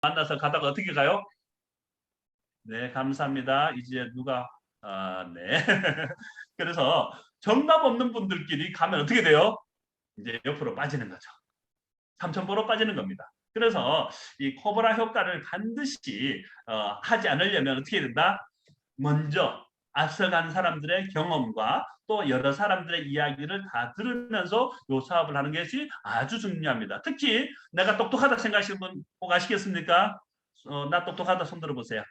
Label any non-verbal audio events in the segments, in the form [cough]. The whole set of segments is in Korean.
만나서 가다가 어떻게 가요? 네, 감사합니다. 이제 누가 아, 네. [laughs] 그래서 정답 없는 분들끼리 가면 어떻게 돼요? 이제 옆으로 빠지는 거죠. 삼천포로 빠지는 겁니다. 그래서 이 코브라 효과를 반드시 어, 하지 않으려면 어떻게 된다? 먼저 앞서간 사람들의 경험과 또 여러 사람들의 이야기를 다 들으면서 요 사업을 하는 것이 아주 중요합니다. 특히 내가 똑똑하다 생각하시는 분 꼭 아시겠습니까? 어, 나 똑똑하다 손 들어보세요.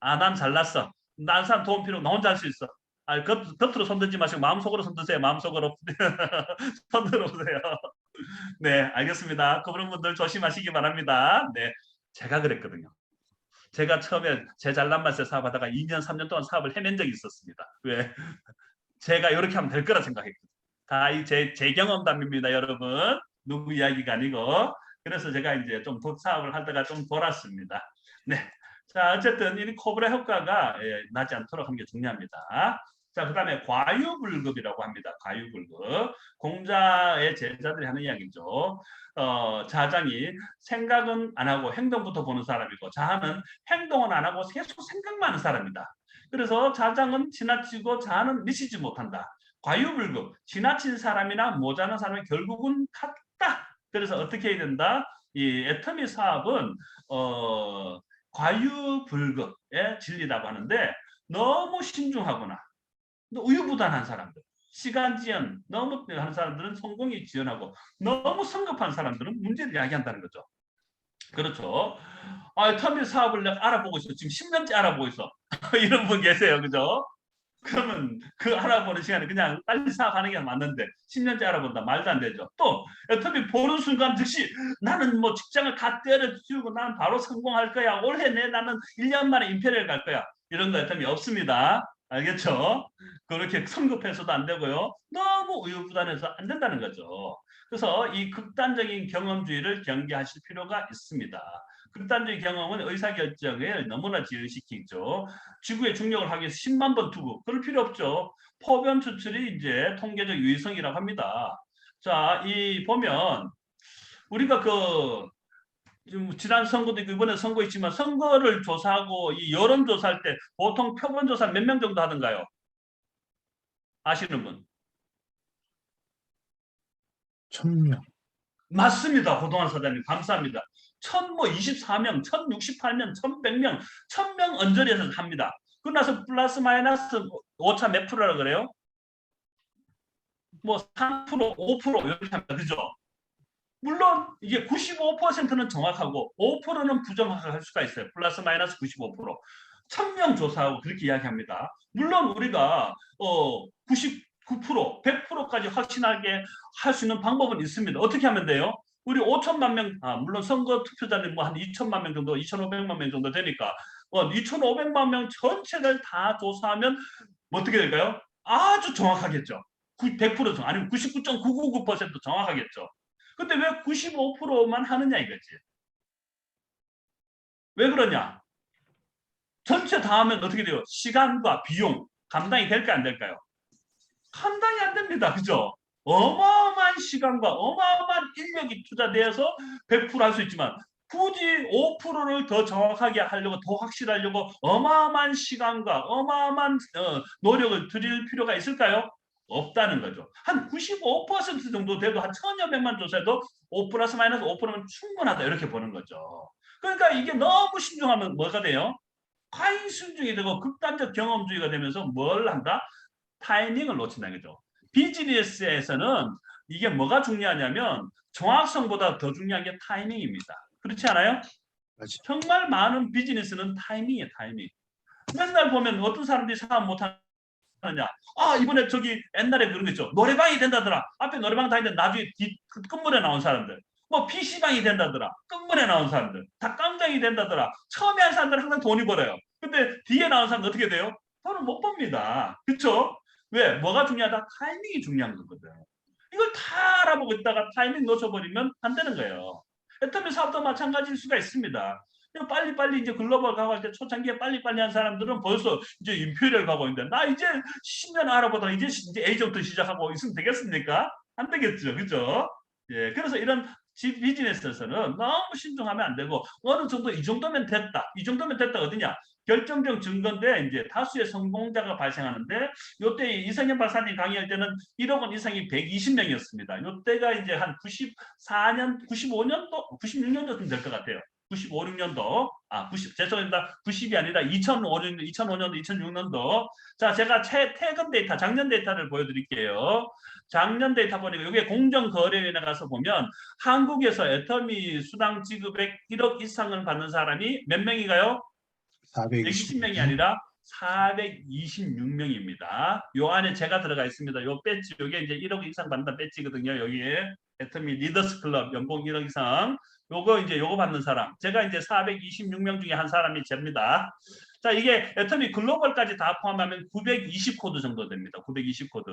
아, 난 잘났어. 난 사람 도움 필요 없나 혼자 할 수 있어. 아, 겉, 겉으로 손 들지 마시고 마음속으로 손 드세요. 마음속으로. [laughs] 손 들어 보세요. 네, 알겠습니다. 그런 분들 조심하시기 바랍니다. 네, 제가 그랬거든요. 제가 처음에 제 잘난 맛에 사업하다가 2년, 3년 동안 사업을 해낸 적이 있었습니다. 왜? [laughs] 제가 이렇게 하면 될 거라 생각했거든요. 다제 제 경험담입니다, 여러분. 누구 이야기가 아니고. 그래서 제가 이제 좀 사업을 하다가 좀 돌았습니다. 네. 자, 어쨌든 이 코브라 효과가 예, 나지 않도록 하는 게 중요합니다. 자, 그 다음에 과유불급이라고 합니다. 과유불급. 공자의 제자들이 하는 이야기죠. 어, 자장이 생각은 안 하고 행동부터 보는 사람이고 자하는 행동은 안 하고 계속 생각만 하는 사람이다. 그래서 자장은 지나치고 자하는 미치지 못한다. 과유불급. 지나친 사람이나 모자란 사람이 결국은 같다. 그래서 어떻게 해야 된다? 이 애터미 사업은 어, 과유불급의 진리라고 하는데 너무 신중하거나 우유부단한 사람들, 시간 지연 너무 하는 사람들은 성공이 지연하고 너무 성급한 사람들은 문제를 야기한다는 거죠. 그렇죠. 아, 터미 사업을 내가 알아보고 있어. 지금 10년째 알아보고 있어. [laughs] 이런 분 계세요. 그죠? 그러면 그 알아보는 시간에 그냥 빨리 사업하는 게 맞는데 10년째 알아본다 말도 안 되죠. 또 어차피 보는 순간 즉시 나는 뭐 직장을 다 때려치우고 나는 바로 성공할 거야. 올해 내 나는 1년 만에 임페리얼 갈 거야. 이런 거 어차피 없습니다. 알겠죠? 그렇게 성급해서도 안 되고요. 너무 우유부단해서 안 된다는 거죠. 그래서 이 극단적인 경험주의를 경계하실 필요가 있습니다. 극단적인 경험은 의사결정을 너무나 지연시키죠. 지구의 중력을 하기 위해서 10만 번 투구. 그럴 필요 없죠. 포변 추출이 이제 통계적 유의성이라고 합니다. 자, 이 보면 우리가 그 지금 지난 선거도 있고 이번에 선거 있지만 선거를 조사하고 이 여론 조사할 때 보통 표본 조사 몇 명 정도 하던가요? 아시는 분? 천명. 맞습니다. 호동환 사장님 감사합니다. 천뭐 24명, 1068명, 1100명, 1000명 언저리에서 합니다. 그러고 나서 플러스 마이너스 오차 몇 프로라 그래요? 뭐 3%, 5% 이렇게 합니다. 그죠? 물론 이게 95%는 정확하고 5%는 부정확할 수가 있어요. 플러스 마이너스 95%. 1000명 조사하고 그렇게 이야기합니다. 물론 우리가 어 99%, 100%까지 확신하게 할 수 있는 방법은 있습니다. 어떻게 하면 돼요? 우리 5천만 명, 아, 물론 선거 투표자들이 뭐한 2천만 명 정도, 2,500만 명 정도 되니까 어, 2,500만 명 전체를 다 조사하면 뭐 어떻게 될까요? 아주 정확하겠죠. 100% 정, 아니면 99.999% 정확하겠죠. 근데 왜 95%만 하느냐 이거지. 왜 그러냐? 전체 다 하면 어떻게 돼요? 시간과 비용 감당이 될까 안 될까요? 감당이 안 됩니다. 그죠? 어마어마한 시간과 어마어마한 인력이 투자되어서 100%할 수 있지만 굳이 5%를 더 정확하게 하려고 더 확실하려고 어마어마한 시간과 어마어마한 어, 노력을 들일 필요가 있을까요? 없다는 거죠. 한 95% 정도 돼도 한 천여 명만 조사해도 5 플러스 마이너스 5%면 충분하다 이렇게 보는 거죠. 그러니까 이게 너무 신중하면 뭐가 돼요? 과잉 순중이 되고 극단적 경험주의가 되면서 뭘 한다? 타이밍을 놓친다는 거죠. 비즈니스에서는 이게 뭐가 중요하냐면 정확성보다 더 중요한 게 타이밍입니다. 그렇지 않아요? 맞아. 정말 많은 비즈니스는 타이밍이에요, 타이밍. 맨날 보면 어떤 사람들이 사업 못하 느냐. 아, 이번에 저기 옛날에 그런 거 있죠. 노래방이 된다더라. 앞에 노래방 다니는데 나중에 뒤그 끝물에 나온 사람들. 뭐 PC방이 된다더라. 끝물에 나온 사람들. 닭강정이 된다더라. 처음에 한 사람들은 항상 돈이 벌어요. 근데 뒤에 나온 사람들 어떻게 돼요? 돈을 못 법니다. 그렇죠? 왜? 뭐가 중요하다? 타이밍이 중요한 거거든. 이걸 다 알아보고 있다가 타이밍 놓쳐버리면 안 되는 거예요. 애터미 사업도 마찬가지일 수가 있습니다. 빨리빨리 이제 글로벌 가고 할 때 초창기에 빨리빨리 한 사람들은 벌써 이제 임페리얼 가고 있는데 나 이제 10년 알아보다가 이제 이제 에이전트 시작하고 있으면 되겠습니까? 안 되겠죠. 그죠? 예. 그래서 이런 집 비즈니스에서는 너무 신중하면 안 되고 어느 정도 이 정도면 됐다. 이 정도면 됐다 어디냐? 결정적 증거인데 이제 다수의 성공자가 발생하는데 요때 이성현 박사님 강의할 때는 1억 원 이상이 120명이었습니다. 요때가 이제 한 94년, 95년도, 96년도쯤 될 것 같아요. 95, 6년도, 아, 90, 죄송합니다. 90이 아니라 2005년, 2005년도, 2006년도. 자, 제가 최, 최근 데이터, 작년 데이터를 보여드릴게요. 작년 데이터 보니까 이게 공정거래위원회 가서 보면 한국에서 애터미 수당 지급액 1억 이상을 받는 사람이 몇 명인가요? 420. 120명이 아니라 426명입니다. 요 안에 제가 들어가 있습니다. 요 배지, 요게 이제 1억 이상 받는 배지거든요. 여기에 애터미 리더스 클럽 연봉 1억 이상. 요거 이제 요거 받는 사람. 제가 이제 426명 중에 한 사람이 됩니다. 자, 이게 애터미 글로벌까지 다 포함하면 920 코드 정도 됩니다. 920 코드.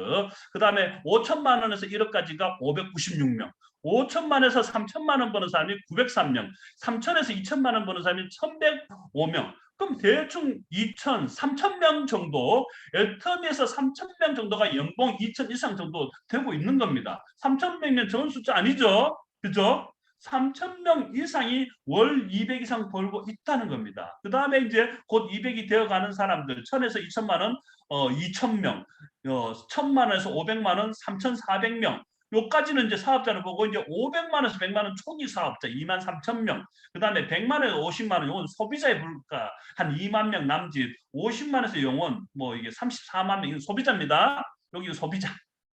그 다음에 5천만 원에서 1억까지가 596명. 5천만에서 3천만 원 버는 사람이 903명. 3천에서 2천만 원 버는 사람이 1,105명. 그럼 대충 2천, 3천 명 정도, 애터미에서 3천 명 정도가 연봉 2천 이상 정도 되고 있는 겁니다. 3천 명이면 적은 숫자 아니죠? 그죠? 3천 명 이상이 월 200 이상 벌고 있다는 겁니다. 그 다음에 이제 곧 200이 되어가는 사람들, 1000에서 2천만 원, 어, 2천 명, 어, 1000만 원에서 500만 원, 3,400명. 요까지는 이제 사업자를 보고 이제 500만 원에서 100만 원 초기 사업자 2만 3천 명. 그다음에 100만 원에서 50만 원 요건 소비자의 물가 한 2만 명 남짓. 50만 원에서 영원 뭐 이게 34만 명 소비자입니다. 여기 소비자.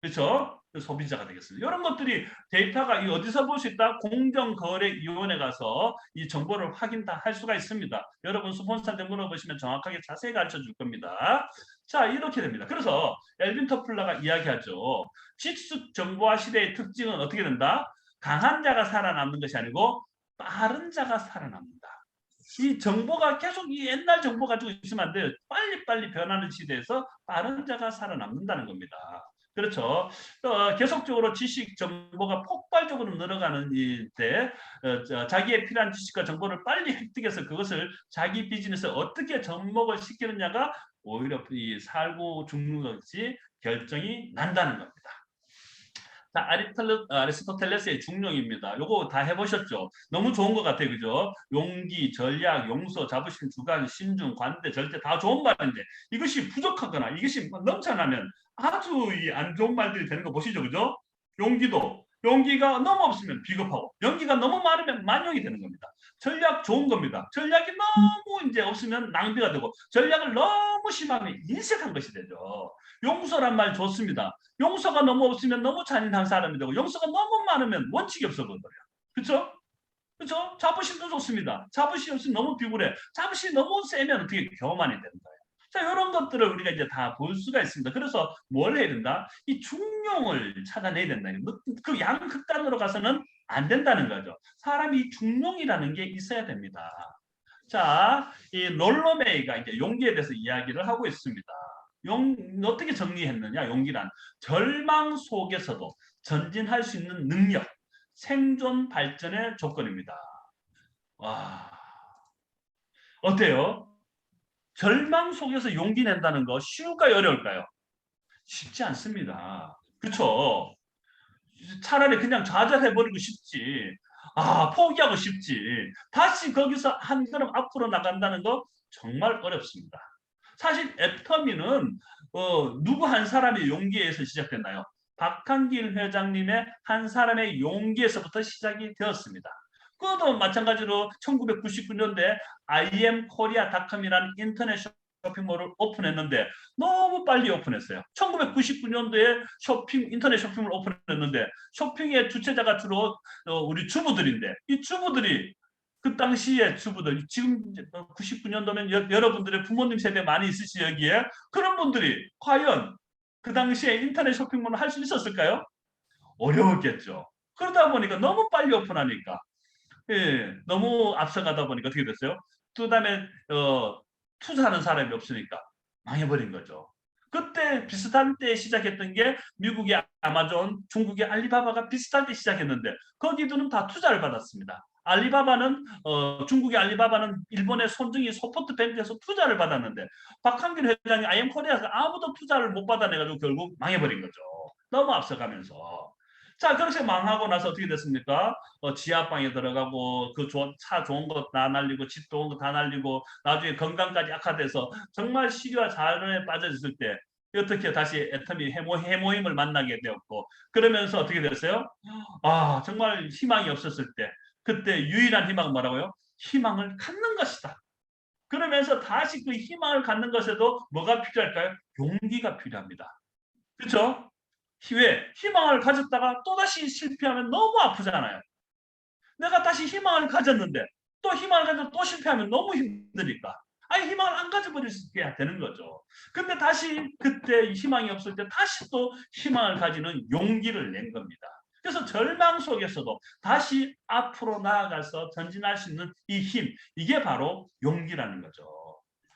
그렇죠? 소비자가 되겠습니다. 이런 것들이 데이터가 이 어디서 볼 수 있다? 공정거래위원회 가서 이 정보를 확인 다 할 수가 있습니다. 여러분 스폰서한테 물어보시면 정확하게 자세히 가르쳐 줄 겁니다. 자 이렇게 됩니다. 그래서 엘빈 터플러가 이야기하죠. 직수 정보화 시대의 특징은 어떻게 된다? 강한 자가 살아남는 것이 아니고 빠른 자가 살아납니다. 이 정보가 계속 이 옛날 정보 가지고 있으면 안 돼요. 빨리빨리 변하는 시대에서 빠른 자가 살아남는다는 겁니다. 그렇죠. 어, 계속적으로 지식 정보가 폭발적으로 늘어가는 이때 어, 자기의 필요한 지식과 정보를 빨리 획득해서 그것을 자기 비즈니스에 어떻게 접목을 시키느냐가 오히려 이 살고 죽는 것이 결정이 난다는 겁니다. 자, 아리스토텔레, 아리스토텔레스의 중령입니다. 요거 다 해보셨죠? 너무 좋은 것 같아요. 그죠? 용기, 전략, 용서, 자부심, 주관, 신중, 관대, 절대 다 좋은 말인데 이것이 부족하거나 이것이 넘쳐나면 아주 이 안 좋은 말들이 되는 거 보시죠. 그죠? 용기도 용기가 너무 없으면 비겁하고 용기가 너무 많으면 만용이 되는 겁니다. 전략 좋은 겁니다. 전략이 너무 이제 없으면 낭비가 되고 전략을 너무 심하면 인색한 것이 되죠. 용서란 말 좋습니다. 용서가 너무 없으면 너무 잔인한 사람이 되고 용서가 너무 많으면 원칙이 없어 버려요. 그렇죠? 그렇죠? 자부심도 좋습니다. 자부심 없으면 너무 비굴해. 자부심이 너무 세면 어떻게 교만이 되는 거예요. 자, 이런 것들을 우리가 이제 다 볼 수가 있습니다. 그래서 뭘 해야 된다? 이 중용을 찾아내야 된다. 그 양극단으로 가서는 안 된다는 거죠. 사람이 이 중용이라는 게 있어야 됩니다. 자, 이 롤로메이가 이제 용기에 대해서 이야기를 하고 있습니다. 용 어떻게 정리했느냐? 용기란 절망 속에서도 전진할 수 있는 능력, 생존 발전의 조건입니다. 와, 어때요? 절망 속에서 용기 낸다는 거 쉬울까요? 어려울까요? 쉽지 않습니다. 그렇죠? 차라리 그냥 좌절해버리고 싶지. 아, 포기하고 싶지. 다시 거기서 한 걸음 앞으로 나간다는 거 정말 어렵습니다. 사실 애터미는 어, 누구 한 사람의 용기에서 시작됐나요? 박한길 회장님의 한 사람의 용기에서부터 시작이 되었습니다. 그것도 마찬가지로 1999년대 imkorea.com이라는 인터넷 쇼핑몰을 오픈했는데 너무 빨리 오픈했어요. 1999년도에 쇼핑 인터넷 쇼핑몰 오픈했는데 쇼핑의 주체자가 주로 어, 우리 주부들인데 이 주부들이 그 당시에 주부들 지금 99년도면 여, 여러분들의 부모님 세대 많이 있으시 여기에 그런 분들이 과연 그 당시에 인터넷 쇼핑몰을 할 수 있었을까요? 어려웠겠죠. 그러다 보니까 너무 빨리 오픈하니까 예, 너무 앞서가다 보니까 어떻게 됐어요? 그 다음에 어, 투자하는 사람이 없으니까 망해버린 거죠. 그때 비슷한 때 시작했던 게 미국의 아마존, 중국의 알리바바가 비슷할 때 시작했는데 거기들은 다 투자를 받았습니다. 알리바바는 어, 중국의 알리바바는 일본의 손정희 소포트뱅크에서 투자를 받았는데 박한길 회장이 IM 코리아에서 아무도 투자를 못 받아내가지고 결국 망해버린 거죠. 너무 앞서가면서 자, 그렇게 망하고 나서 어떻게 됐습니까? 어, 지하방에 들어가고 그 차 좋은 거 다 날리고 집 좋은 거 다 날리고 나중에 건강까지 악화돼서 정말 시리와 자연에 빠져있을 때 어떻게 다시 애터미 해모, 해모임을 만나게 되었고 그러면서 어떻게 됐어요? 아 정말 희망이 없었을 때 그때 유일한 희망은 뭐라고요? 희망을 갖는 것이다. 그러면서 다시 그 희망을 갖는 것에도 뭐가 필요할까요? 용기가 필요합니다. 그렇죠? 왜? 희망을 가졌다가 또다시 실패하면 너무 아프잖아요. 내가 다시 희망을 가졌는데 또 희망을 가지고 또 실패하면 너무 힘드니까. 아니 희망을 안 있게 되는 거죠. 근데 다시 그때 희망이 없을 때 다시 또 희망을 가지는 용기를 낸 겁니다. 그래서 절망 속에서도 다시 앞으로 나아가서 전진할 수 있는 이 힘, 이게 바로 용기라는 거죠.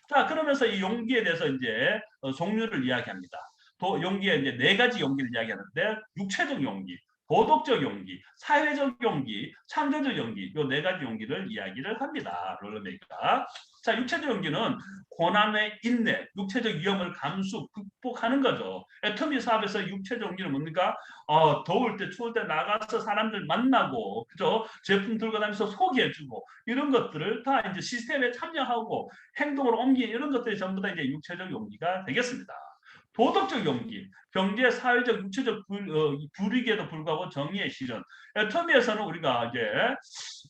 자, 그러면서 이 용기에 대해서 이제 어, 종류를 이야기합니다. 또 용기에 이제 네 가지 용기를 이야기하는데 육체적 용기, 도덕적 용기, 사회적 용기, 창조적 용기, 이네 가지 용기를 이야기를 합니다. 롤러메이가. 자, 육체적 용기는 고난의 인내, 육체적 위험을 감수, 극복하는 거죠. 애터미 사업에서 육체적 용기는 뭡니까? 어, 더울 때, 추울 때 나가서 사람들 만나고, 그죠? 제품 들고 다니면서 소개해주고, 이런 것들을 다 이제 시스템에 참여하고, 행동으로 옮기는 이런 것들이 전부 다 이제 육체적 용기가 되겠습니다. 도덕적 용기, 경제, 사회적, 육체적 불, 어, 불이익에도 불구하고 정의의 실현. 애터미에서는 우리가 이제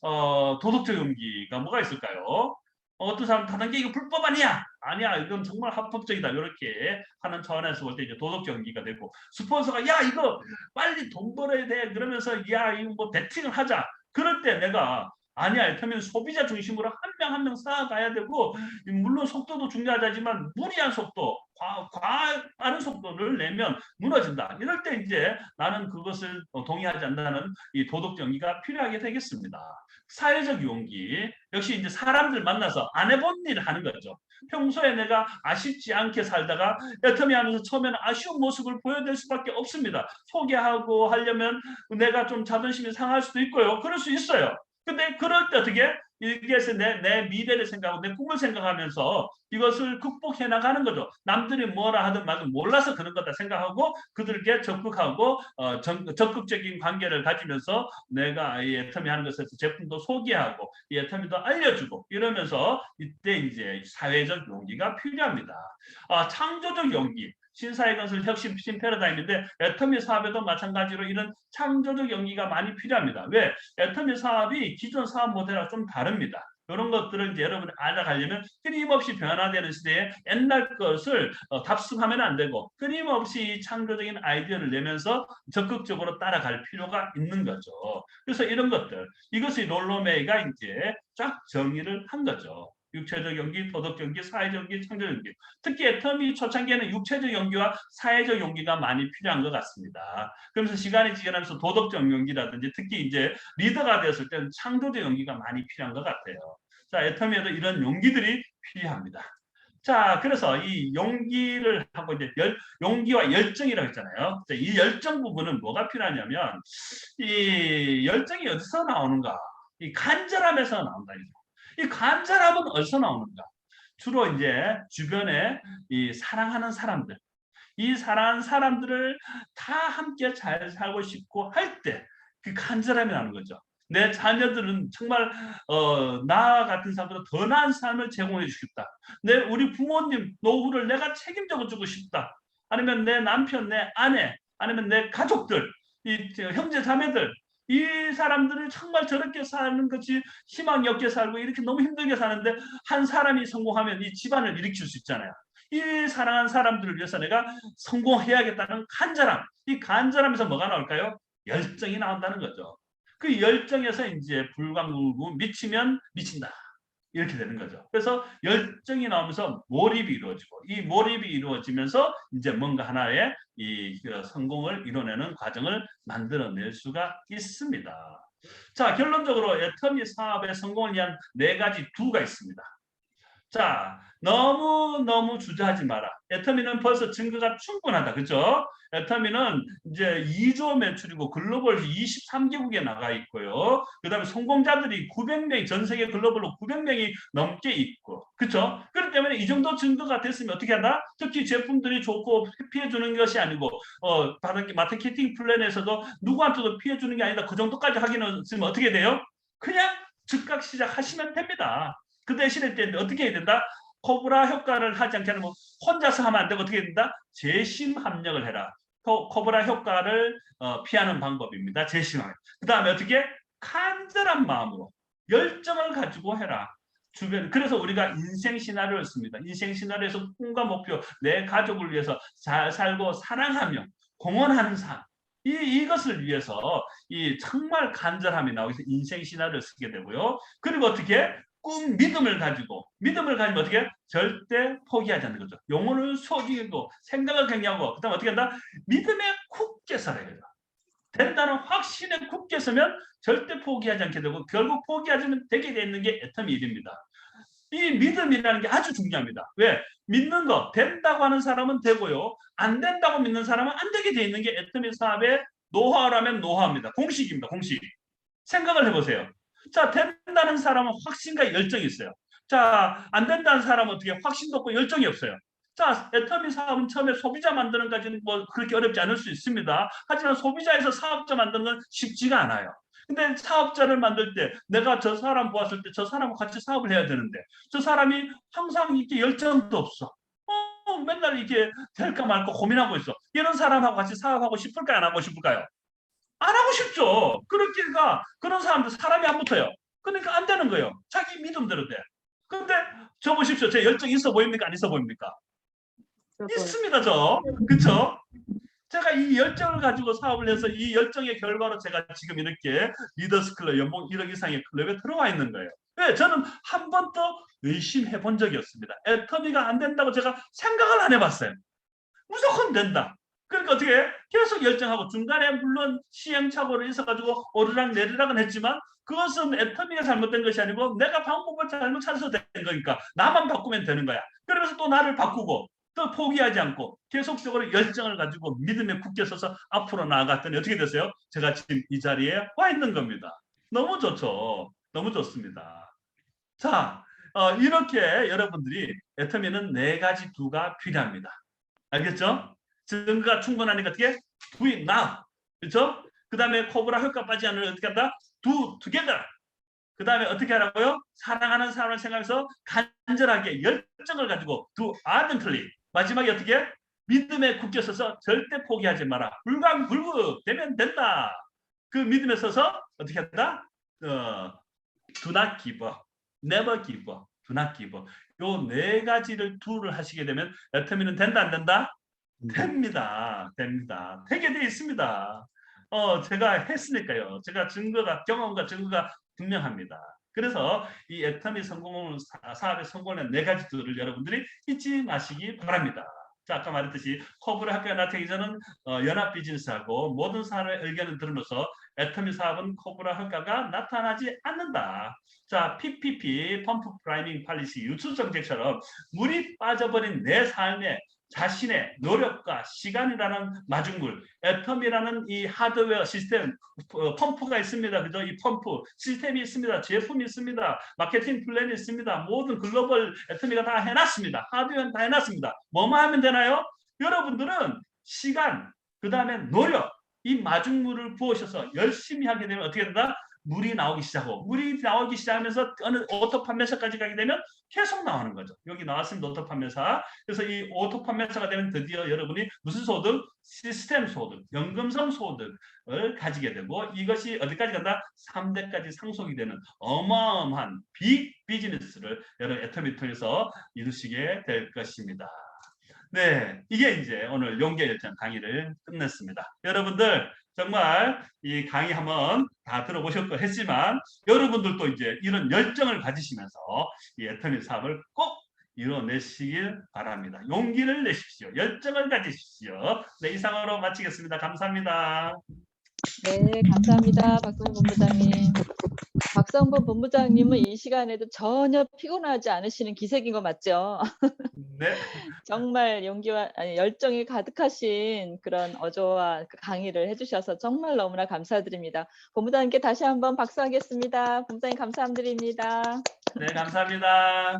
어, 도덕적 용기가 뭐가 있을까요? 어떤 사람 다단계 이거 불법 아니야? 아니야 이건 정말 합법적이다 이렇게 하는 차원에서 볼 때 이제 도덕적 용기가 되고 스폰서가 야 이거 빨리 돈 벌어야 돼 그러면서 야 이거 뭐 베팅을 하자 그럴 때 내가 아니야 이를테면 소비자 중심으로 한 명 한 명 쌓아가야 되고 물론 속도도 중요하지만 무리한 속도 과, 과 빠른 속도를 내면 무너진다. 이럴 때 이제 나는 그것을 동의하지 않는다는 이 도덕 정의가 필요하게 되겠습니다. 사회적 용기. 역시 이제 사람들 만나서 안 해본 일을 하는 거죠. 평소에 내가 아쉽지 않게 살다가 애터미 하면서 처음에는 아쉬운 모습을 보여줄 수밖에 없습니다. 소개하고 하려면 내가 좀 자존심이 상할 수도 있고요. 그럴 수 있어요. 근데 그럴 때 어떻게 이게서 내, 내 미래를 생각하고 내 꿈을 생각하면서 이것을 극복해 나가는 거죠. 남들이 뭐라 하든 말든 몰라서 그런 거다 생각하고 그들에게 적극하고 어, 정, 적극적인 관계를 가지면서 내가 이 애터미 하는 것에서 제품도 소개하고 이 애터미도 알려주고 이러면서 이때 이제 사회적 용기가 필요합니다. 아, 창조적 용기. 신사의 건설 혁신 신 패러다임인데 애터미 사업에도 마찬가지로 이런 창조적 용기가 많이 필요합니다. 왜? 애터미 사업이 기존 사업 모델과 좀 다릅니다. 이런 것들을 이제 여러분이 알아가려면 끊임없이 변화되는 시대에 옛날 것을 어, 답습하면 안 되고 끊임없이 창조적인 아이디어를 내면서 적극적으로 따라갈 필요가 있는 거죠. 그래서 이런 것들 이것이 롤로메이가 이제 쫙 정의를 한 거죠. 육체적 용기, 도덕적 용기, 사회적 용기, 창조적 용기. 특히 애터미 초창기에는 육체적 용기와 사회적 용기가 많이 필요한 것 같습니다. 그러면서 시간이 지나면서 도덕적 용기라든지 특히 이제 리더가 되었을 때는 창조적 용기가 많이 필요한 것 같아요. 자, 애터미에도 이런 용기들이 필요합니다. 자, 그래서 이 용기를 하고 이제 열, 용기와 열정이라고 했잖아요. 이 열정 부분은 뭐가 필요하냐면 이 열정이 어디서 나오는가? 이 간절함에서 나온다. 이 간절함은 어디서 나오는가? 주로 이제 주변에 이 사랑하는 사람들, 이 사랑하는 사람들을 다 함께 잘 살고 싶고 할 때 그 간절함이 나는 거죠. 내 자녀들은 정말 어, 나 같은 사람보다 더 나은 삶을 제공해 주고 싶다. 내 우리 부모님 노후를 내가 책임져 주고 싶다. 아니면 내 남편, 내 아내, 아니면 내 가족들, 이 형제 자매들 이 사람들을 정말 저렇게 사는 것이 희망이 없게 살고 이렇게 너무 힘들게 사는데 한 사람이 성공하면 이 집안을 일으킬 수 있잖아요. 이 사랑한 사람들을 위해서 내가 성공해야겠다는 간절함. 이 간절함에서 뭐가 나올까요? 열정이 나온다는 거죠. 그 열정에서 이제 불광물고 미치면 미친다. 이렇게 되는 거죠. 그래서 열정이 나오면서 몰입이 이루어지고 이 몰입이 이루어지면서 이제 뭔가 하나의 이그 성공을 이뤄내는 과정을 만들어낼 수가 있습니다. 자 결론적으로 애터미 사업의 성공을 위한 네 가지 두가 있습니다. 자 너무 너무 주저하지 마라. 애터미는 벌써 증거가 충분하다. 그죠? 애터미는 이제 2조 매출이고 글로벌 23개국에 나가 있고요. 그 다음에 성공자들이 900명, 전 세계 글로벌로 900명이 넘게 있고. 그죠? 그런데 그렇기 때문에 이 정도 증거가 됐으면 어떻게 한다? 특히 제품들이 좋고 피해 주는 것이 아니고 어 마케팅 플랜에서도 누구한테도 피해 주는 게 아니다. 그 정도까지 지금 어떻게 돼요? 그냥 즉각 시작하시면 됩니다. 그 대신에 어떻게 해야 된다? 코브라 효과를 하지 않게 하면 혼자서 하면 안 되고 어떻게 해야 된다? 재심 합력을 해라. 코- 코브라 효과를 어, 피하는 방법입니다. 재심합. 그 다음에 어떻게 간절한 마음으로 열정을 가지고 해라. 주변 그래서 우리가 인생 시나리오를 씁니다. 인생 시나리오에서 꿈과 목표, 내 가족을 위해서 잘 살고 사랑하며 공헌하는 삶. 이 이것을 위해서 이 정말 간절함이 나오기 위해서 인생 시나리오를 쓰게 되고요. 그리고 어떻게 꿈 믿음을 가지고 믿음을 가지면 어떻게 절대 포기하지 않는 거죠. 영혼을 속이고 생각을 경계하고 그다음 에 어떻게 한다? 믿음에 굳게 살아야 돼요. 된다는 확신에 굳게 서면 절대 포기하지 않게 되고 결국 포기하지면 되게 되는 게 애터미 일입니다. 이 믿음이라는 게 아주 중요합니다. 왜? 믿는 거 된다고 하는 사람은 되고요. 안 된다고 믿는 사람은 안 되게 돼 있는 게 애터미 사업의 노하우라면 노하우입니다. 공식입니다. 공식. 생각을 해보세요. 자, 된다는 사람은 확신과 열정이 있어요. 자, 안 된다는 사람은 어떻게 확신도 없고 열정이 없어요. 자, 애터미 사업은 처음에 소비자 만드는 까지는 뭐 그렇게 어렵지 않을 수 있습니다. 하지만 소비자에서 사업자 만드는 건 쉽지가 않아요. 근데 사업자를 만들 때 내가 저 사람 보았을 때 저 사람과 같이 사업을 해야 되는데 저 사람이 항상 이렇게 열정도 없어. 어, 맨날 이게 될까 말까 고민하고 있어. 이런 사람하고 같이 사업하고 싶을까요? 안 하고 싶을까요? 안 하고 싶죠. 그렇게가 그런 사람들 사람이 안 붙어요. 그러니까 안 되는 거예요. 자기 믿음대로 돼. 근데 저 보십시오. 제 열정 있어 보입니까? 안 있어 보입니까? 있습니다, 저. 그쵸? 제가 이 열정을 가지고 사업을 해서 이 열정의 결과로 제가 지금 이렇게 리더스 클럽 연봉 1억 이상의 클럽에 들어와 있는 거예요. 왜? 저는 한 번도 의심해 본 적이 없습니다. 애터미가 안 된다고 제가 생각을 안 해봤어요. 무조건 된다. 그러니까 어떻게 해? 계속 열정하고 중간에 물론 시행착오를 있어가지고 오르락 내리락은 했지만 그것은 애터미가 잘못된 것이 아니고 내가 방법을 잘못 찾아서 된 거니까 나만 바꾸면 되는 거야. 그러면서 또 나를 바꾸고 또 포기하지 않고 계속적으로 열정을 가지고 믿음에 굳게 서서 앞으로 나아갔더니 어떻게 됐어요? 제가 지금 이 자리에 와 있는 겁니다. 너무 좋죠. 너무 좋습니다. 자, 어, 이렇게 여러분들이 애터미는 네 가지 두가 필요합니다. 알겠죠? 증거가 충분하니까 어떻게? do it. 그렇죠? 그 다음에 코브라 효과 빠지 않으면 어떻게 한다? do together. 그 다음에 어떻게 하라고요? 사랑하는 사람을 생각해서 간절하게 열정을 가지고 do ardently. 마지막에 어떻게? 믿음에 굳게 서서 절대 포기하지 마라. 불광불급 되면 된다. 그 믿음에 서서 어떻게 한다? 어, do not give up. never give up. do not give up. 요네 가지를 두를 하시게 되면 애터미는 된다 안 된다? 됩니다. 됩니다. 되게 돼 있습니다. 어, 제가 했으니까요. 제가 증거가 경험과 증거가 분명합니다. 그래서 이 애터미 성공을 사- 사업의 성공의 네 가지 들을 여러분들이 잊지 마시기 바랍니다. 자, 아까 말했듯이 커브를 학교에 나타나기 전은 어, 연합 비즈니스하고 모든 사람의 의견을 들으면서 애터미 사업은 코브라 효과가 나타나지 않는다. 자, PPP, 펌프 프라이밍 팔리시, 유출 정책처럼 물이 빠져버린 내 삶에 자신의 노력과 시간이라는 마중물, 애텀이라는 이 하드웨어 시스템, 어, 펌프가 있습니다. 그죠? 이 펌프 시스템이 있습니다. 제품이 있습니다. 마케팅 플랜이 있습니다. 모든 글로벌 애터미가 다 해놨습니다. 하드웨어는 다 해놨습니다. 뭐만 하면 되나요? 여러분들은 시간, 그 다음에 노력, 이 마중물을 부으셔서 열심히 하게 되면 어떻게 된다? 물이 나오기 시작하고 물이 나오기 시작하면서 어느 오토 판매사까지 가게 되면 계속 나오는 거죠. 여기 나왔습니다. 오토 판매사. 그래서 이 오토 판매사가 되면 드디어 여러분이 무슨 소득? 시스템 소득, 연금성 소득을 가지게 되고 이것이 어디까지 간다? 3대까지 상속이 되는 어마어마한 빅 비즈니스를 여러분 애터미 통해서 이루시게 될 것입니다. 네, 이게 이제 오늘 용기 열정 강의를 끝냈습니다. 여러분들 정말 이 강의 한번 다 들어보셨고 했지만 여러분들도 이제 이런 열정을 가지시면서 이 애터미 사업을 꼭 이뤄내시길 바랍니다. 용기를 내십시오. 열정을 가지십시오. 네, 이상으로 마치겠습니다. 감사합니다. 네, 감사합니다. 박성범 본부장님. 박성범 본부장님은 이 시간에도 전혀 피곤하지 않으시는 기색인 거 맞죠? 네, [laughs] 정말 용기와 아니, 열정이 가득하신 그런 어조와 그 강의를 해주셔서 정말 너무나 감사드립니다. 본부장님께 다시 한번 박수하겠습니다. 본부장님 감사드립니다. 네, 감사합니다.